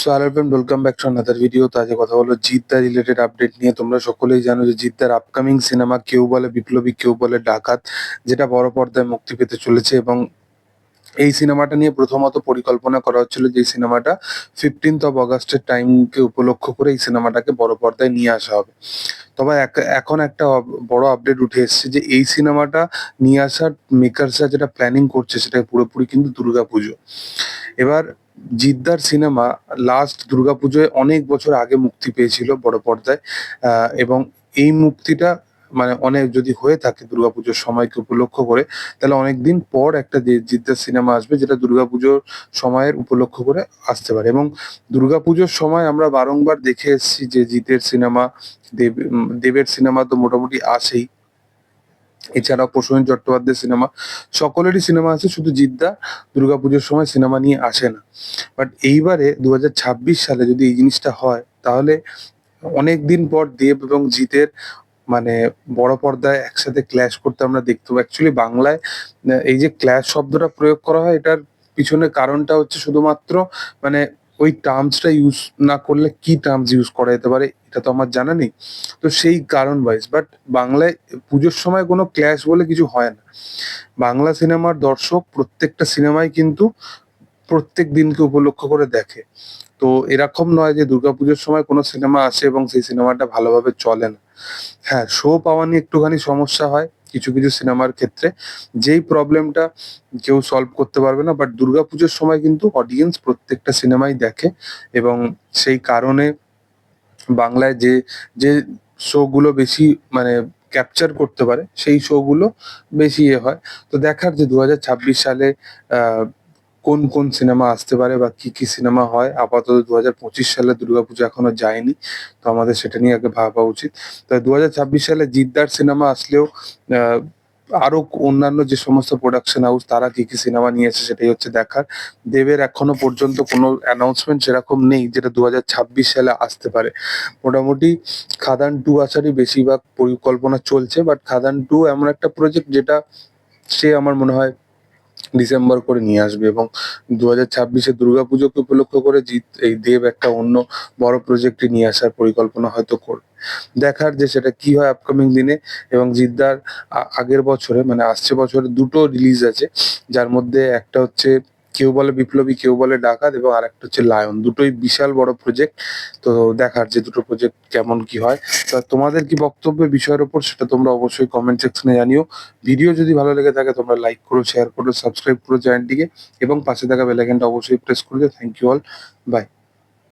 So hello friend welcome back to another video তো আজকে কথা বলব জিদ্দা রিলেটেড আপডেট নিয়ে। তোমরা সকলেই জানো যে জিদ্দার আপকামিং সিনেমা কেউ বলে বিপ্লবী, কেউ বলে ডাকাত, যেটা বড় পর্দায় মুক্তি পেতে চলেছে এবং এই সিনেমাটা নিয়ে প্রথমত পরিকল্পনা করা হচ্ছিল যে সিনেমাটা ফিফটিন্থ অফ অগাস্টের টাইমকে উপলক্ষ করে এই সিনেমাটাকে বড় পর্দায় নিয়ে আসা হবে। তবে এখন একটা বড় আপডেট উঠে এসেছে যে এই সিনেমাটা নিয়ে আসার মেকার্সরা যেটা প্ল্যানিং করছে সেটা পুরোপুরি কিন্তু দুর্গাপুজো। এবার জিদ্দার সিনেমা লাস্ট দুর্গাপুজোয় অনেক বছর আগে মুক্তি পেয়েছিল বড় পর্দায়। এবং এই মুক্তিটা মানে অনেক যদি হয়ে থাকে দুর্গাপুজোর সময়কে উপলক্ষ করে, তাহলে অনেক দিন পর একটা জিদ্দার সিনেমা আসবে যেটা দুর্গাপুজোর সময়ের উপলক্ষ করে আসতে পারে। এবং দুর্গাপুজোর সময় আমরা বারংবার দেখে এসেছি যে জিতের সিনেমা, দেব দেবের সিনেমা তো মোটামুটি আসেই। এছাড়াও প্রসেন চট্টোপাধ্যায়ের সিনেমা, সকলেরই সিনেমা আছে, শুধু জিদ্দা দুর্গাপুজোর সময় সিনেমা নিয়ে আসে না। বাট এইবারে দু সালে যদি এই জিনিসটা হয়, তাহলে অনেক দিন পর দেব এবং জিতের মানে বড় পর্দায় একসাথে ক্ল্যাশ করতে আমরা দেখতে পাবো। অ্যাকচুয়ালি বাংলায় এই যে ক্ল্যাশ শব্দটা প্রয়োগ করা হয়, এটার পিছনে কারণটা হচ্ছে শুধুমাত্র মানে ওই টার্মসটা ইউজ না করলে কি টার্মস ইউজ করা যেতে পারে, এটা তো আমার জানা নেই। তো সেই কারণ ওয়াইজ বাট বাংলায় পুজোর সময় কোনো ক্ল্যাশ বলে কিছু হয় না। বাংলা সিনেমার দর্শক প্রত্যেকটা সিনেমাই কিন্তু প্রত্যেক দিনকে উপলক্ষ করে দেখে। তো এরকম নয় যে দুর্গাপুজোর সময় কোনো সিনেমা আসে এবং সেই সিনেমাটা ভালোভাবে চলে না। হ্যাঁ শো পাওয়া নিয়ে একটুখানি সমস্যা হয়। কিছু কিছু সিনেমার ক্ষেত্রে যেই প্রবলেমটা কেউ সলভ করতে পারবে না বাট দুর্গাপুজোর সময় কিন্তু অডিয়েন্স প্রত্যেকটা সিনেমাই দেখে এবং সেই কারণে বাংলায় যে যে শোগুলো বেশি মানে ক্যাপচার করতে পারে, সেই শোগুলো বেশি ইয়ে হয়। তো দেখার যে দু হাজার ছাব্বিশ সালে কোন কোন সিনেমা আসতে পারে বা কি কি সিনেমা হয়? আপাতত দু হাজার পঁচিশ সালে দুর্গাপুজো এখনও যায়নি, তো আমাদের সেটা নিয়ে আগে ভাবা উচিত। তো দু সালে জিদ্দার সিনেমা আসলেও আরও অন্যান্য যে সমস্ত প্রোডাকশন হাউস তারা কি কি সিনেমা নিয়ে এসে সেটাই হচ্ছে দেখার। দেবের এখনও পর্যন্ত কোনো অ্যানাউন্সমেন্ট সেরকম নেই, যেটা দু হাজার ছাব্বিশ সালে আসতে পারে। মোটামুটি খাদান টু আসারই বেশিরভাগ পরিকল্পনা চলছে বাট খাদান টু এমন একটা প্রজেক্ট যেটা সে আমার মনে হয় ডিসেম্বর করে নিয়ে আসবে এবং দু হাজার ছাব্বিশে দুর্গাপুজোকে উপলক্ষ করে জিৎ, এই দেব একটা অন্য বড় প্রজেক্টে নিয়ে আসার পরিকল্পনা হয়তো করবে দেখার যে সেটা কি হয় আপকামিং দিনে এবং জিদ্দার আগের বছরে মানে আসছে বছরে দুটো রিলিজ আছে, যার মধ্যে একটা হচ্ছে কেউ বলে বিপ্লবী, কেউ বলে ডাকাত এবং আরেকটা হচ্ছে লায়ন। দুটোই বিশাল বড় প্রজেক্ট তো দেখার যে দুটো প্রজেক্ট কেমন কি হয়। তা তোমাদের কি বক্তব্য বিষয়ের উপর সেটা তোমরা অবশ্যই কমেন্ট সেকশনে জানিও। ভিডিও যদি ভালো লেগে থাকে তোমরা লাইক করো শেয়ার করো সাবস্ক্রাইব করো চ্যানেলটিকে এবং পাশে থাকা বেলাইকনটা অবশ্যই প্রেস করে দিও। Thank you all by